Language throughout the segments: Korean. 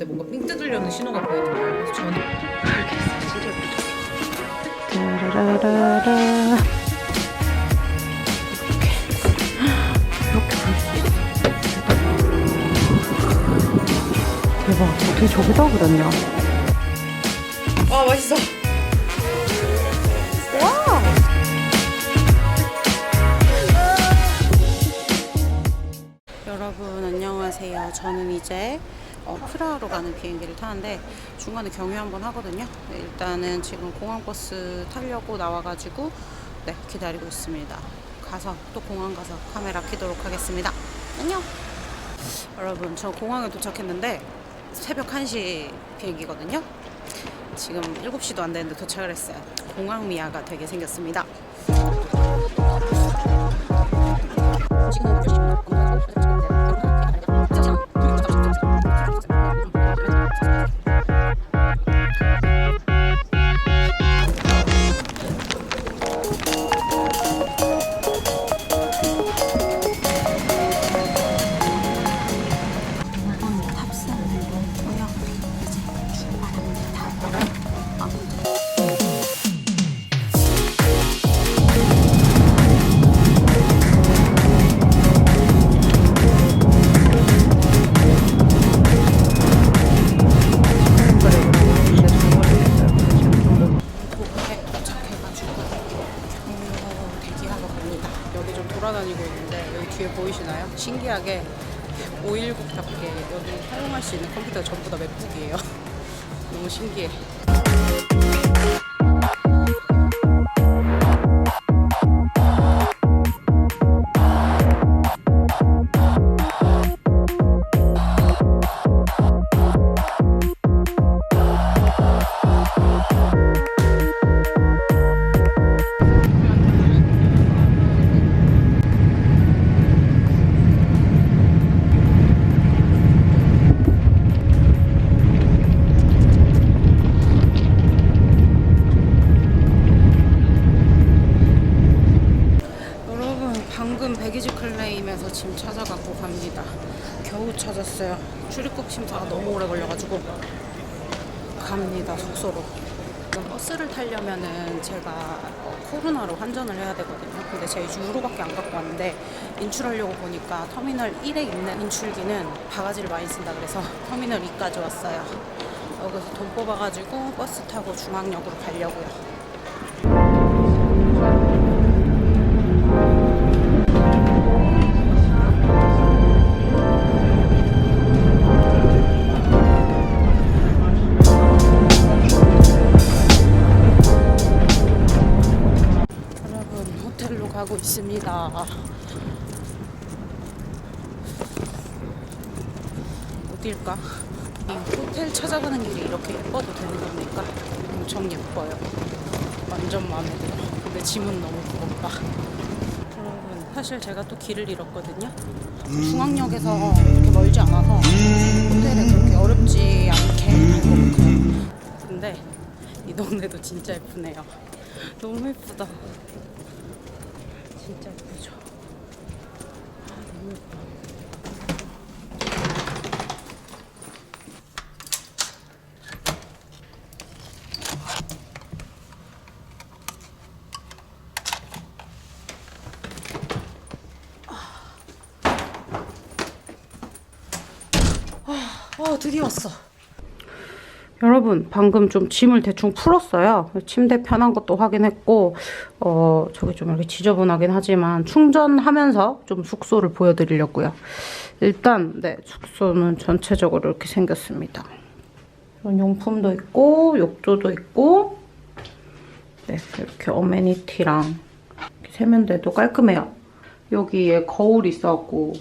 있는데 뭔가 삥 뜯으려는 신호가 보이는 거예요. 그래서 저는 알겠어. 대박. 어떻게 저기다 그렸냐? 아 맛있어. 와! 여러분 안녕하세요. 저는 이제 어, 프라하로 가는 비행기를 타는데 중간에 경유 한번 하거든요. 네, 일단은 지금 공항 버스 타려고 나와가지고 네 기다리고 있습니다. 가서 또 공항 가서 카메라 켜도록 하겠습니다. 안녕. 여러분 저 공항에 도착했는데 새벽 1시 비행기거든요. 지금 7시도 안 되는데 도착을 했어요. 공항 미아가 되게 생겼습니다. 탑승 여기 좀 돌아다니고 있는데 여기 뒤에 보이시나요? 신기하게 519답게 여기 사용할 수 있는 컴퓨터 전부 다 맥북이에요. 너무 신기해. 찾았어요. 출입국 심사가 너무 오래 걸려가지고 갑니다 숙소로. 버스를 타려면은 제가 어, 코로나로 환전을 해야 되거든요. 근데 제가 유로밖에 안 갖고 왔는데 인출하려고 보니까 터미널 1에 있는 인출기는 바가지를 많이 쓴다 그래서 터미널 2까지 왔어요. 여기서 돈 뽑아가지고 버스 타고 중앙역으로 가려고요. 어딜까? 이 호텔 찾아가는 길이 이렇게 예뻐도 되는 겁니까? 엄청 예뻐요. 완전 마음에 들어. 근데 짐은 너무 무겁다. 여러분 사실 제가 또 길을 잃었거든요. 중앙역에서 그렇게 멀지 않아서 호텔에 그렇게 어렵지 않게 갈것 같아요. 근데 이 동네도 진짜 예쁘네요. 너무 예쁘다. 진짜 예쁘죠? 아, 너무 예뻐. 아, 드디어 왔어. 여러분 방금 좀 짐을 대충 풀었어요. 침대 편한 것도 확인했고 어 저기 좀 이렇게 지저분하긴 하지만 충전하면서 좀 숙소를 보여드리려고요. 일단 네 숙소는 전체적으로 이렇게 생겼습니다. 이런 용품도 있고 욕조도 있고 네 이렇게 어메니티랑 이렇게 세면대도 깔끔해요. 여기에 거울이 있어갖고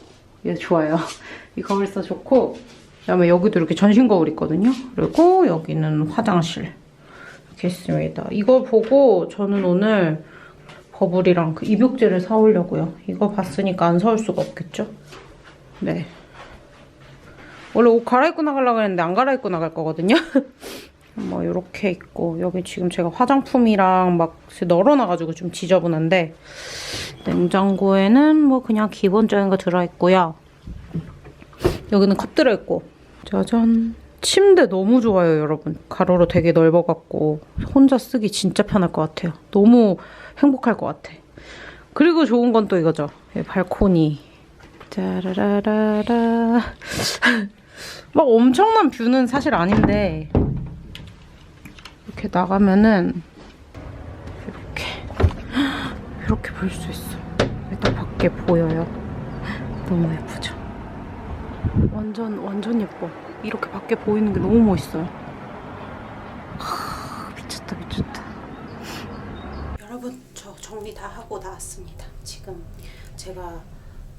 얘 좋아요. 이 거울 있어 좋고 그다음에 여기도 이렇게 전신 거울 있거든요. 그리고 여기는 화장실 이렇게 있습니다. 이걸 보고 저는 오늘 버블이랑 그 입욕제를 사오려고요. 이거 봤으니까 안 사올 수가 없겠죠? 네. 원래 옷 갈아입고 나가려고 했는데 안 갈아입고 나갈 거거든요. 뭐 이렇게 있고 여기 지금 제가 화장품이랑 막 널어놔가지고 좀 지저분한데 냉장고에는 뭐 그냥 기본적인 거 들어있고요. 여기는 컵 들어있고 짜잔 침대 너무 좋아요, 여러분. 가로로 되게 넓어갖고 혼자 쓰기 진짜 편할 것 같아요. 너무 행복할 것 같아. 그리고 좋은 건 또 이거죠. 이 발코니. 짜라라라라. 막 엄청난 뷰는 사실 아닌데 이렇게 나가면은 이렇게 이렇게 볼 수 있어. 일단 밖에 보여요. 너무 예쁘죠. 완전 완전 예뻐. 이렇게 밖에 보이는 게 너무 멋있어요. 하, 미쳤다 미쳤다. 여러분 저 정리 다 하고 나왔습니다. 지금 제가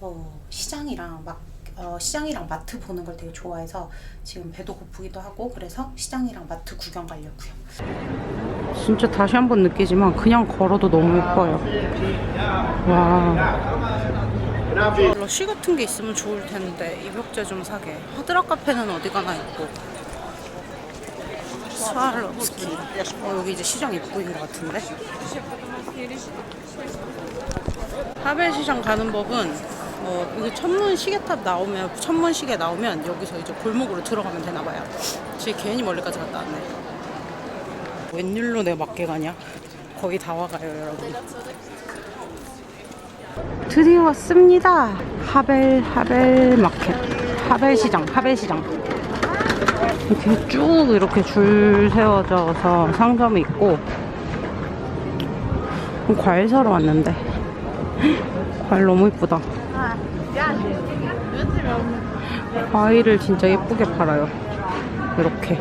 어, 시장이랑 막 어, 시장이랑 마트 보는 걸 되게 좋아해서 지금 배도 고프기도 하고 그래서 시장이랑 마트 구경 가려고요. 진짜 다시 한번 느끼지만 그냥 걸어도 너무 예뻐요. 와. 러쉬 같은 게 있으면 좋을 텐데 입욕제 좀 사게. 하드락 카페는 어디 가나 있고. 스와rov스키. 어, 여기 이제 시장 입구인 것 같은데. 하벨 시장 가는 법은 어, 여기 천문 시계탑 나오면 천문 시계 나오면 여기서 이제 골목으로 들어가면 되나 봐요. 지금 괜히 멀리까지 갔다 왔네. 웬일로 내가 맞게 가냐? 거의 다 와가요, 여러분. 드디어 왔습니다. 하벨 하벨 마켓, 하벨 시장, 하벨 시장. 이렇게 쭉 이렇게 줄 세워져서 상점이 있고 과일 사러 왔는데 과일 너무 이쁘다. 과일을 진짜 예쁘게 팔아요. 이렇게.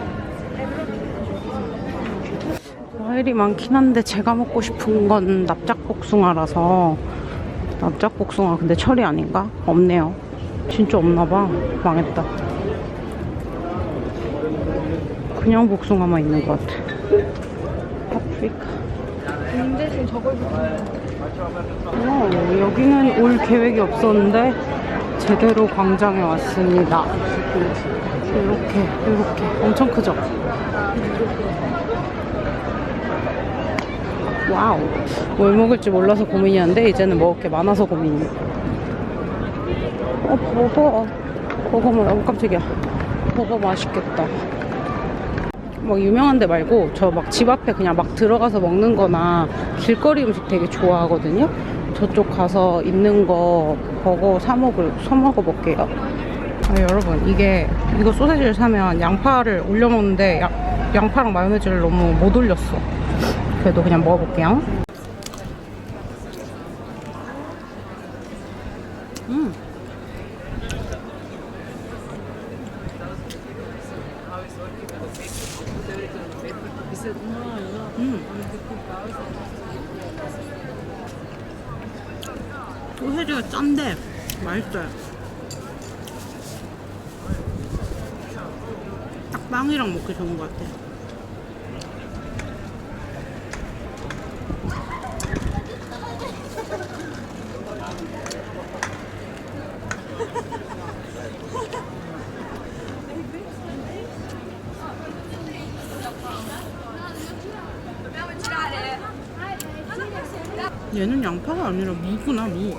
과일이 많긴 한데 제가 먹고 싶은 건 납작복숭아라서 납작복숭아 근데 철이 아닌가? 없네요. 진짜 없나봐. 망했다. 그냥 복숭아만 있는 것 같아. 파프리카. 근데 지금 저걸 어, 여기는 올 계획이 없었는데 제대로 광장에 왔습니다. 이렇게 이렇게 엄청 크죠? 와우. 뭘 먹을지 몰라서 고민이었는데 이제는 먹을 게 많아서 고민이에요. 어 버거. 버거 뭐 너무 깜짝이야. 버거 맛있겠다. 막 유명한 데 말고 저 막 집 앞에 그냥 막 들어가서 먹는 거나 길거리 음식 되게 좋아하거든요. 저쪽 가서 있는 거 버거 사 먹을 사 먹어 볼게요. 아, 여러분 이게 이거 소세지를 사면 양파를 올려 먹는데 양, 양파랑 마요네즈를 너무 못 올렸어. 그래도 그냥 먹어볼게요. 음. 음. 소세지가 짠데 맛있어요. 딱 빵이랑 먹기 좋은 것 같아. 얘는 양파가 아니라 무구나 무.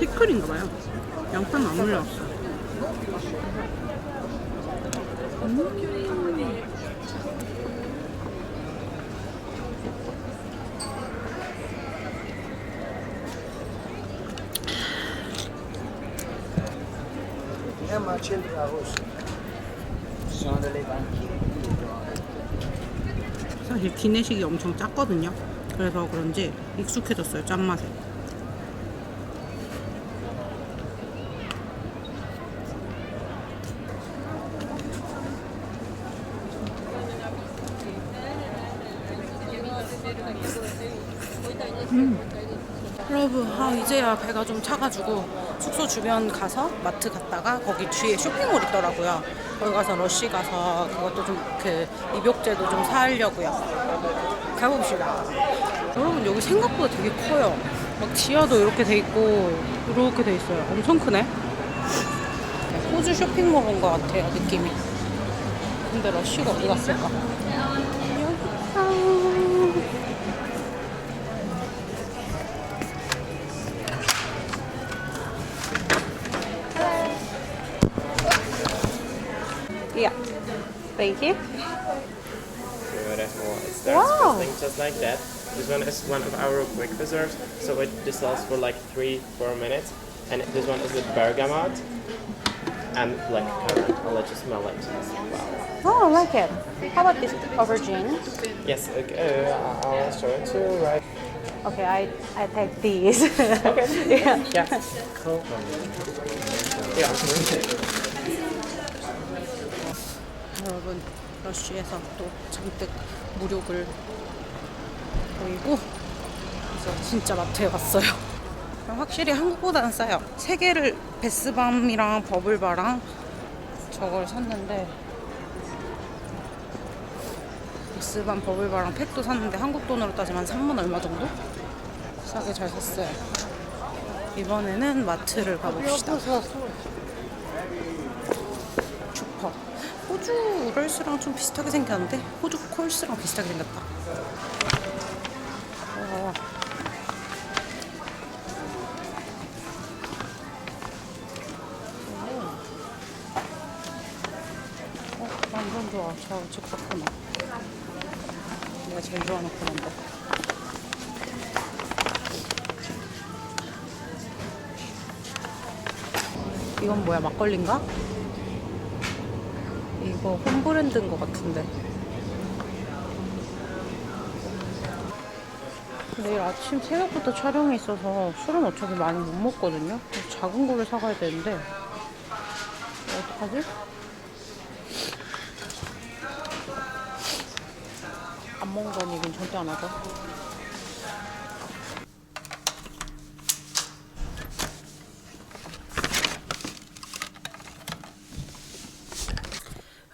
피클인가 봐요. 양파는 안 올려왔어. Banquiers. 사실 기내식이 엄청 짰거든요. 그래서 그런지 익숙해졌어요, 짠맛에. 음. 아, 이제야 배가 좀 차가지고 숙소 주변 가서 마트 갔다가 거기 뒤에 쇼핑몰 있더라고요. 거기 가서 러쉬 가서 그것도 좀 그 입욕제도 좀 사려고요. 가봅시다. 여러분 여기 생각보다 되게 커요. 막 지하도 이렇게 돼 있고 이렇게 돼 있어요. 엄청 크네. 호주 쇼핑몰 온 것 같아요 느낌이. 근데 러쉬가 어디 갔을까? 여기 있다. Yeah. Thank you. Beautiful. It starts Wow. fizzling just like that. This one is one of our quick fizzers, so it dissolves for like three, four minutes. And this one is the bergamot and black currant. I'll let you smell it. Wow. Oh, I like it. How about this aubergine? Yes, okay, uh, I'll show it to you right. Okay, I I take these. Okay. yeah. Yeah. Cool. Yeah. 러쉬에서 또 잔뜩 무력을 보이고 그래서 진짜 마트에 왔어요. 확실히 한국보다는 싸요. 세 개를 베스밤이랑 버블바랑 저걸 샀는데 베스밤 버블바랑 팩도 샀는데 한국 돈으로 따지면 3만 얼마 정도? 싸게 잘 샀어요. 이번에는 마트를 가봅시다. 슈퍼. 호주 우럴스랑 좀 비슷하게 생겼는데 호주 콜스랑 비슷하게 생겼다. 와. 어, 완전 좋아. 저 하나. 내가 제일 좋아하는 코너인데. 이건 뭐야? 막걸리인가? 이거 홈브랜드인 것 같은데. 내일 아침 새벽부터 촬영이 있어서 술은 어차피 많이 못 먹거든요. 작은 거를 사가야 되는데 어떡하지? 안 먹는다는 얘기는 절대 안 하죠.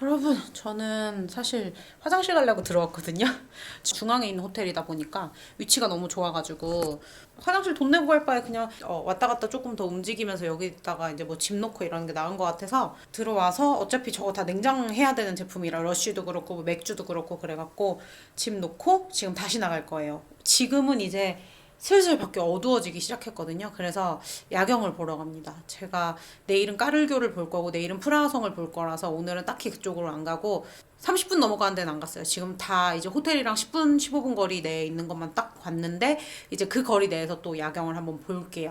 여러분, 저는 사실 화장실 가려고 들어왔거든요. 중앙에 있는 호텔이다 보니까 위치가 너무 좋아가지고 화장실 돈 내고 갈 바에 그냥 어, 왔다 갔다 조금 더 움직이면서 여기다가 이제 뭐 짐 놓고 이런 게 나은 것 같아서 들어와서 어차피 저거 다 냉장해야 되는 제품이라 러쉬도 그렇고 뭐 맥주도 그렇고 그래갖고 짐 놓고 지금 다시 나갈 거예요. 지금은 이제 슬슬 밖에 어두워지기 시작했거든요. 그래서 야경을 보러 갑니다. 제가 내일은 까를교를 볼 거고 내일은 프라하성을 볼 거라서 오늘은 딱히 그쪽으로 안 가고 30분 넘어가는 데는 안 갔어요. 지금 다 이제 호텔이랑 10분, 15분 거리 내에 있는 것만 딱 봤는데 이제 그 거리 내에서 또 야경을 한번 볼게요.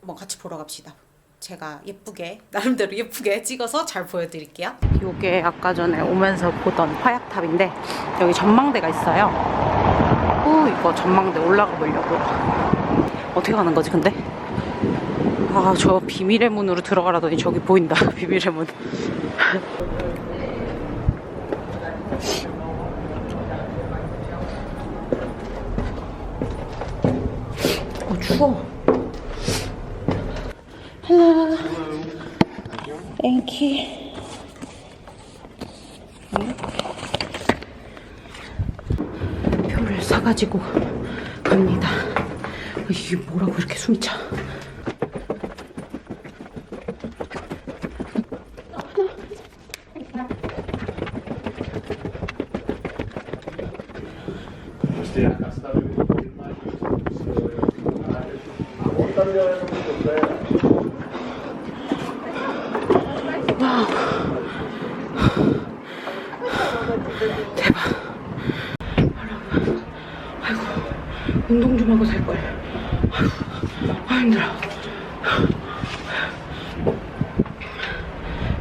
한번 같이 보러 갑시다. 제가 예쁘게 나름대로 예쁘게 찍어서 잘 보여드릴게요. 이게 아까 전에 오면서 보던 화약탑인데 여기 전망대가 있어요. 오 이거 전망대 올라가 보려고. 어떻게 가는 거지 근데? 아 저 비밀의 문으로 들어가라더니 저기 보인다 비밀의 문. 어 추워. 헬로 땡큐 표를 사가지고 갑니다. 이게 뭐라고 이렇게 숨이 차? 운동 좀 하고 살 걸. 아 힘들어.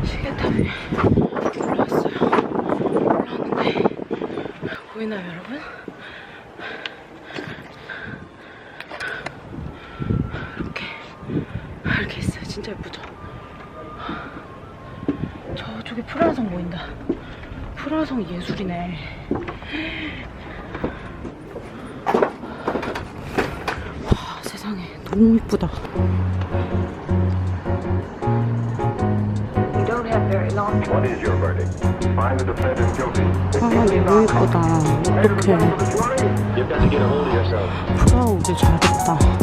시계탑에 올라왔어요. 올라왔는데 보이나요, 여러분? 이렇게 이렇게 있어요. 진짜 예쁘죠? 저쪽에 프라하성 보인다. 프라하성 예술이네. 와, 세상에 너무 이쁘다. What is your verdict? Find the defendant guilty. 아, 너무 이쁘다. 어떡해. You've got to get a hold of yourself. 프라 오길 잘했다.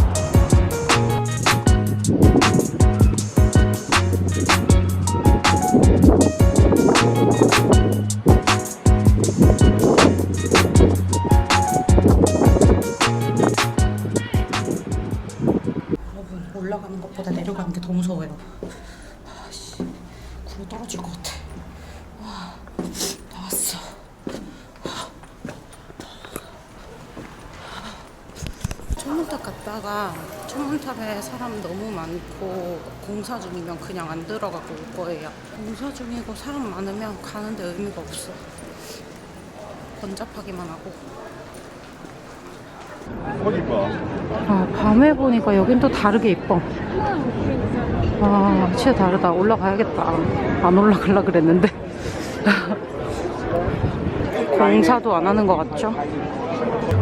더 무서워요. 아 씨 굴러 떨어질 것 같아. 나왔어. 천문탑 갔다가 천문탑에 사람 너무 많고 공사 중이면 그냥 안 들어가고 올 거예요. 공사 중이고 사람 많으면 가는데 의미가 없어. 번잡하기만 하고. 아, 밤에 보니까 여긴 또 다르게 이뻐. 아, 진짜 다르다. 올라가야겠다. 안 올라가려 그랬는데. 공사도 안 하는 것 같죠?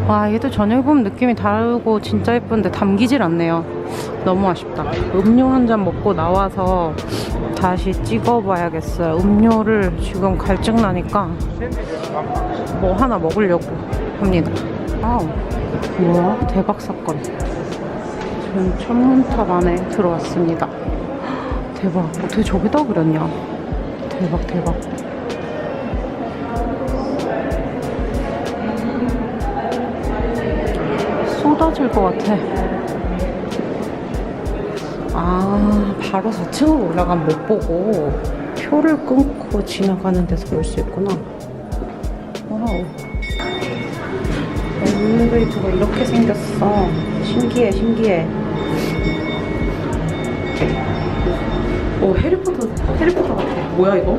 와, 얘도 저녁에 보면 느낌이 다르고 진짜 예쁜데 담기질 않네요. 너무 아쉽다. 음료 한 잔 먹고 나와서 다시 찍어봐야겠어요. 음료를 지금 갈증 나니까 뭐 하나 먹으려고 합니다. 아우, 우와, 대박 사건. 지금 천문탑 안에 들어왔습니다. 대박, 어떻게 저기다 그렸냐? 대박, 대박. 쏟아질 것 같아. 아, 바로 4층으로 올라가면 못 보고 표를 끊고 지나가는 데서 볼 수 있구나. 엘리베이터가 이렇게 생겼어. 신기해, 신기해. 오, 해리포터, 해리포터 같아. 뭐야, 이거?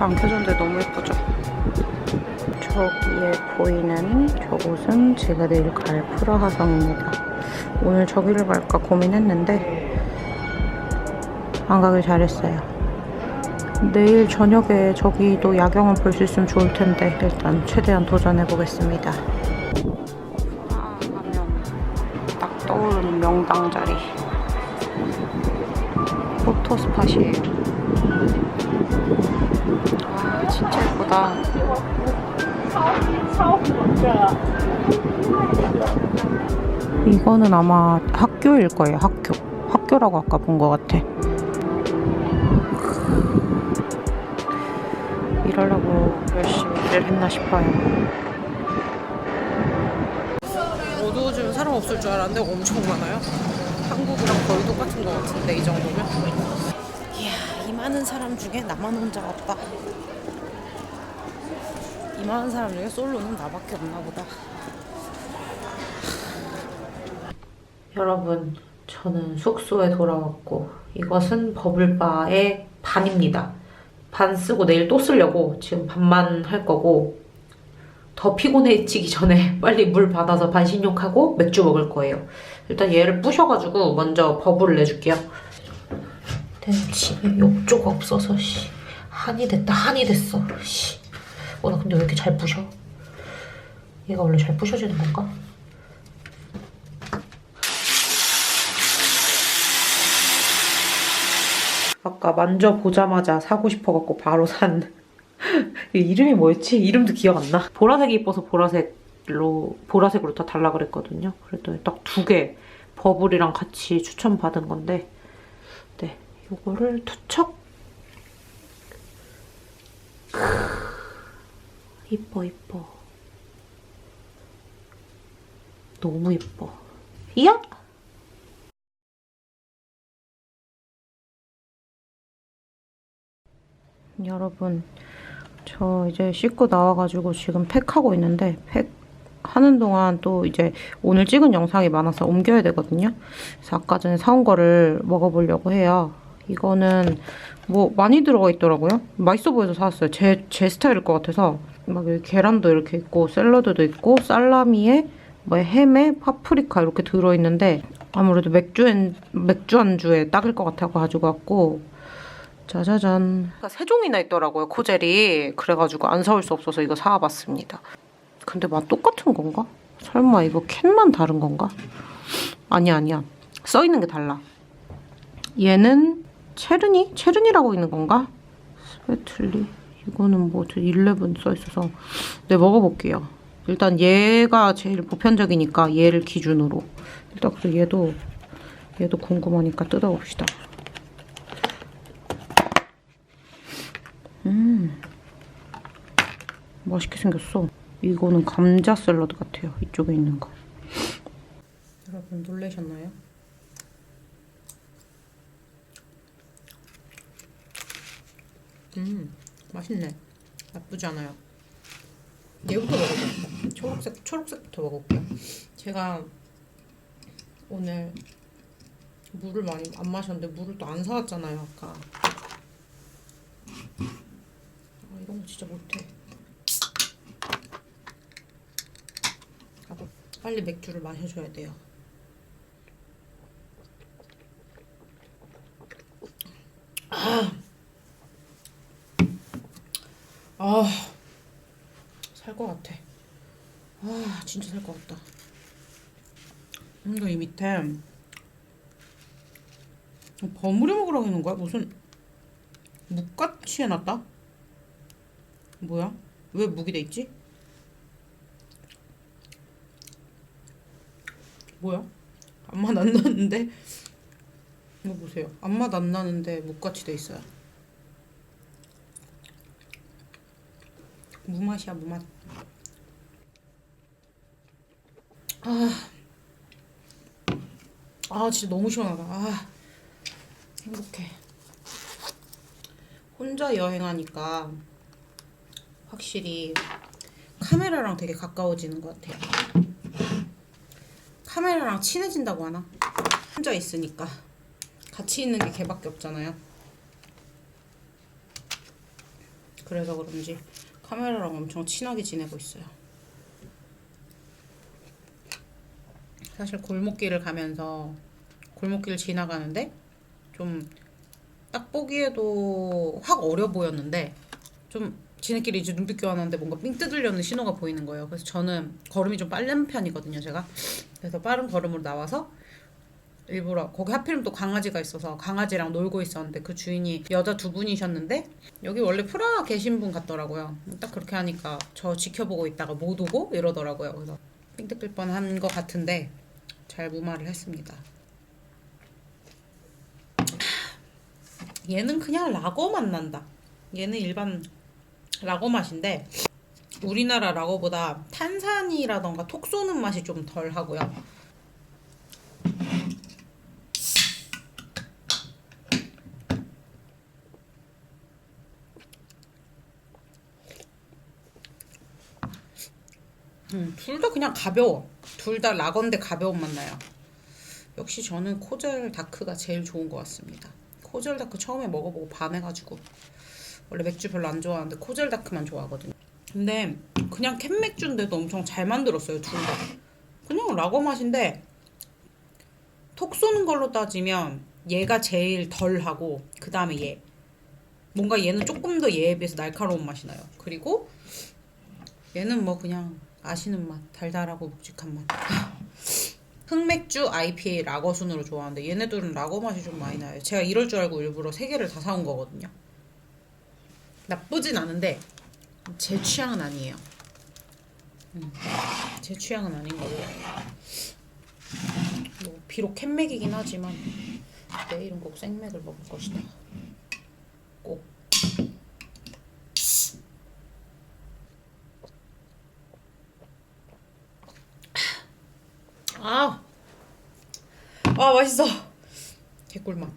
불다안 켜졌는데 너무 예쁘죠? 저기에 보이는 저곳은 제가 내일 갈 프라하성입니다. 오늘 저기를 갈까 고민했는데 안 가길 잘했어요. 내일 저녁에 저기도 야경을 볼 수 있으면 좋을 텐데 일단 최대한 도전해 보겠습니다. 아, 하면 딱 떠오르는 명당 자리. 포토 스팟이에요. 예쁘다. 이거는 아마 학교일 거예요, 학교. 학교라고 아까 본 것 같아. 일하려고 열심히 일을 했나 싶어요. 어두워지면 사람 없을 줄 알았는데 엄청 많아요. 한국이랑 거의 똑같은 것 같은데 이 정도면. 이야 이 많은 사람 중에 나만 혼자 왔다. 이 많은 사람 중에 솔로는 나밖에 없나 보다. 여러분 저는 숙소에 돌아왔고 이것은 버블바의 반입니다. 반 쓰고 내일 또 쓰려고 지금 반만 할 거고 더 피곤해지기 전에 빨리 물 받아서 반 신욕하고 맥주 먹을 거예요. 일단 얘를 부셔가지고 먼저 버블을 내줄게요. 내 집에 욕조가 없어서 씨 한이 됐다 한이 됐어 씨. 어, 나 근데 왜 이렇게 잘 부셔? 얘가 원래 잘 부셔지는 건가? 아까 만져보자마자 사고 싶어갖고 바로 산 이 이름이 뭐였지? 이름도 기억 안 나. 보라색이 이뻐서 보라색로 보라색으로 다 달라 그랬거든요. 그랬더니 딱 두 개 버블이랑 같이 추천받은 건데, 네, 요거를 투척. 크, 이뻐 이뻐. 너무 이뻐. 이야. 여러분 저 이제 씻고 나와가지고 지금 팩하고 있는데 팩 하는 동안 또 이제 오늘 찍은 영상이 많아서 옮겨야 되거든요. 그래서 아까 전에 사온 거를 먹어보려고 해요. 이거는 뭐 많이 들어가 있더라고요. 맛있어 보여서 사왔어요. 제, 제 스타일일 것 같아서 막 여기 계란도 이렇게 있고 샐러드도 있고 살라미에 뭐 햄에 파프리카 이렇게 들어있는데 아무래도 맥주 엔, 맥주 안주에 딱일 것 같아 가지고 왔고 짜자잔. 그러니까 세 종이나 있더라고요, 코젤이. 그래가지고 안 사올 수 없어서 이거 사와봤습니다. 근데 맛 똑같은 건가? 설마 이거 캔만 다른 건가? 아니야, 아니야. 써있는 게 달라. 얘는 체르니? 체르니라고 있는 건가? 스웨틀리. 이거는 뭐, 11 써있어서. 네, 먹어볼게요. 일단 얘가 제일 보편적이니까 얘를 기준으로. 일단 그래도 얘도 얘도 궁금하니까 뜯어봅시다. 음, 맛있게 생겼어. 이거는 감자 샐러드 같아요. 이쪽에 있는 거. 여러분 놀라셨나요? 음, 맛있네. 나쁘지 않아요. 얘부터 먹어볼게요. 초록색, 초록색부터 먹어볼게요. 제가 오늘 물을 많이 안 마셨는데 물을 또 안 사왔잖아요, 아까. 아, 이런 거 진짜 못해. 하고 빨리 맥주를 마셔줘야 돼요. 아, 살 것 같아. 아, 진짜 살 것 같다. 근데 이 밑에 버무려 먹으라고 해놓은 거야? 무슨 묵같이 해놨다? 뭐야? 왜 묵이 돼 있지? 뭐야? 아무 맛안 나는데? 이거 보세요. 아무 맛안 나는데 묵같이 돼 있어요. 무맛이야 무맛. 아, 아 진짜 너무 시원하다. 아, 행복해. 혼자 여행하니까 확실히 카메라랑 되게 가까워지는 것 같아요. 카메라랑 친해진다고 하나? 혼자 있으니까 같이 있는 게 걔밖에 없잖아요. 그래서 그런지 카메라랑 엄청 친하게 지내고 있어요. 사실 골목길을 가면서 골목길 지나가는데 좀 딱 보기에도 확 어려 보였는데 좀 지네끼리 이제 눈빛 교환하는데 뭔가 삥 뜯으려는 신호가 보이는 거예요. 그래서 저는 걸음이 좀 빠른 편이거든요, 제가. 그래서 빠른 걸음으로 나와서 일부러 거기 하필이면 또 강아지가 있어서 강아지랑 놀고 있었는데 그 주인이 여자 두 분이셨는데 여기 원래 프라 계신 분 같더라고요. 딱 그렇게 하니까 저 지켜보고 있다가 못 오고 이러더라고요. 그래서 삥 뜯길 뻔한 것 같은데 잘 무마를 했습니다. 얘는 그냥 라거 맛 난다. 얘는 일반 라거 맛인데 우리나라 라거보다 탄산이라던가 톡 쏘는 맛이 좀 덜 하고요. 음, 둘 다 그냥 가벼워. 둘다 라건데 가벼운 맛 나요. 역시 저는 코젤 다크가 제일 좋은 것 같습니다. 코젤 다크 처음에 먹어보고 반해가지고 원래 맥주 별로 안 좋아하는데 코젤 다크만 좋아하거든요. 근데 그냥 캔 맥주인데도 엄청 잘 만들었어요 둘 다. 그냥 라거 맛인데 톡 쏘는 걸로 따지면 얘가 제일 덜 하고 그 다음에 얘. 뭔가 얘는 조금 더 얘에 비해서 날카로운 맛이 나요. 그리고 얘는 뭐 그냥 아시는 맛, 달달하고 묵직한 맛. 흑맥주, IPA, 라거 순으로 좋아하는데 얘네들은 라거 맛이 좀 많이 나요. 제가 이럴 줄 알고 일부러 세 개를 다 사온 거거든요. 나쁘진 않은데 제 취향은 아니에요. 음, 제 취향은 아닌 거고. 뭐 비록 캔맥이긴 하지만 내일은 꼭 생맥을 먹을 것이다. 꼭. 아, 아 맛있어. 개꿀맛.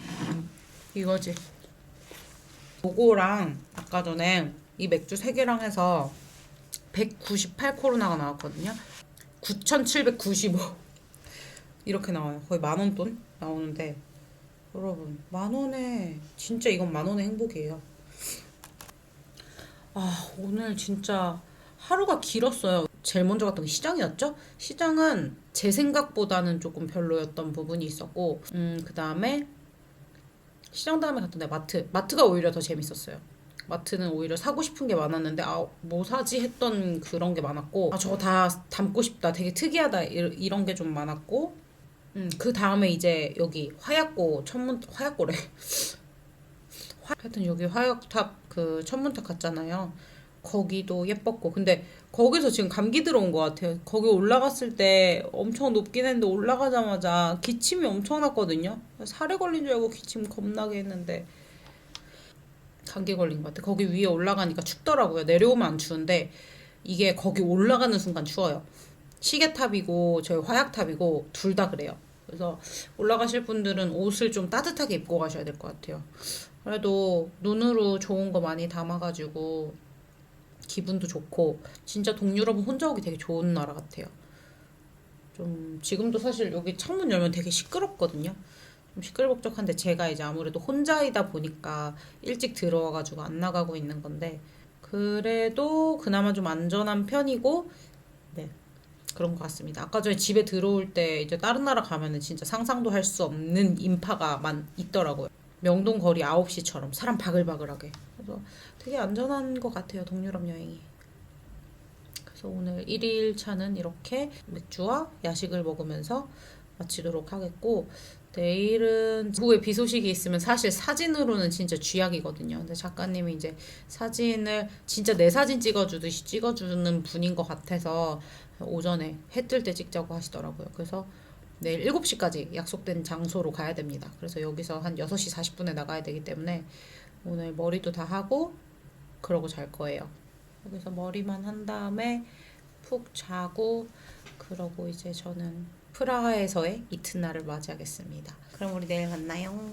음, 이거지. 요거랑 아까 전에 이 맥주 3개랑 해서 198 코로나가 나왔거든요. 9,795 이렇게 나와요. 거의 만원 돈 나오는데 여러분 만 원에 진짜 이건 만 원의 행복이에요. 아 오늘 진짜 하루가 길었어요. 제일 먼저 갔던 게 시장이었죠? 시장은 제 생각보다는 조금 별로였던 부분이 있었고, 음, 그 다음에 시장 다음에 갔던 데 마트. 마트가 오히려 더 재밌었어요. 마트는 오히려 사고 싶은 게 많았는데, 아, 뭐 사지 했던 그런 게 많았고, 아, 저거 다 담고 싶다. 되게 특이하다. 이- 이런 게 좀 많았고, 음, 그 다음에 이제 여기 화약고, 천문, 화약고래. 화- 하여튼 여기 화약탑 그 천문탑 갔잖아요. 거기도 예뻤고 근데 거기서 지금 감기 들어온 것 같아요. 거기 올라갔을 때 엄청 높긴 했는데 올라가자마자 기침이 엄청 났거든요. 살에 걸린 줄 알고 기침 겁나게 했는데 감기 걸린 것 같아. 거기 위에 올라가니까 춥더라고요. 내려오면 안 추운데 이게 거기 올라가는 순간 추워요. 시계탑이고 저희 화약탑이고 둘 다 그래요. 그래서 올라가실 분들은 옷을 좀 따뜻하게 입고 가셔야 될 것 같아요. 그래도 눈으로 좋은 거 많이 담아가지고 기분도 좋고 진짜 동유럽은 혼자 오기 되게 좋은 나라 같아요. 좀 지금도 사실 여기 창문 열면 되게 시끄럽거든요. 좀 시끌벅적한데 제가 이제 아무래도 혼자이다 보니까 일찍 들어와가지고 안 나가고 있는 건데 그래도 그나마 좀 안전한 편이고 네 그런 것 같습니다. 아까 전에 집에 들어올 때 이제 다른 나라 가면은 진짜 상상도 할 수 없는 인파가 만 있더라고요. 명동 거리 9시처럼 사람 바글바글하게. 그래서 되게 안전한 것 같아요. 동유럽 여행이. 그래서 오늘 1일 차는 이렇게 맥주와 야식을 먹으면서 마치도록 하겠고 내일은 후에 비 소식이 있으면 사실 사진으로는 진짜 쥐약이거든요. 근데 작가님이 이제 사진을 진짜 내 사진 찍어주듯이 찍어주는 분인 것 같아서 오전에 해 뜰 때 찍자고 하시더라고요. 그래서 내일 7시까지 약속된 장소로 가야 됩니다. 그래서 여기서 한 6시 40분에 나가야 되기 때문에 오늘 머리도 다 하고 그러고 잘 거예요. 여기서 머리만 한 다음에 푹 자고 그러고 이제 저는 프라하에서의 이튿날을 맞이하겠습니다. 그럼 우리 내일 만나요.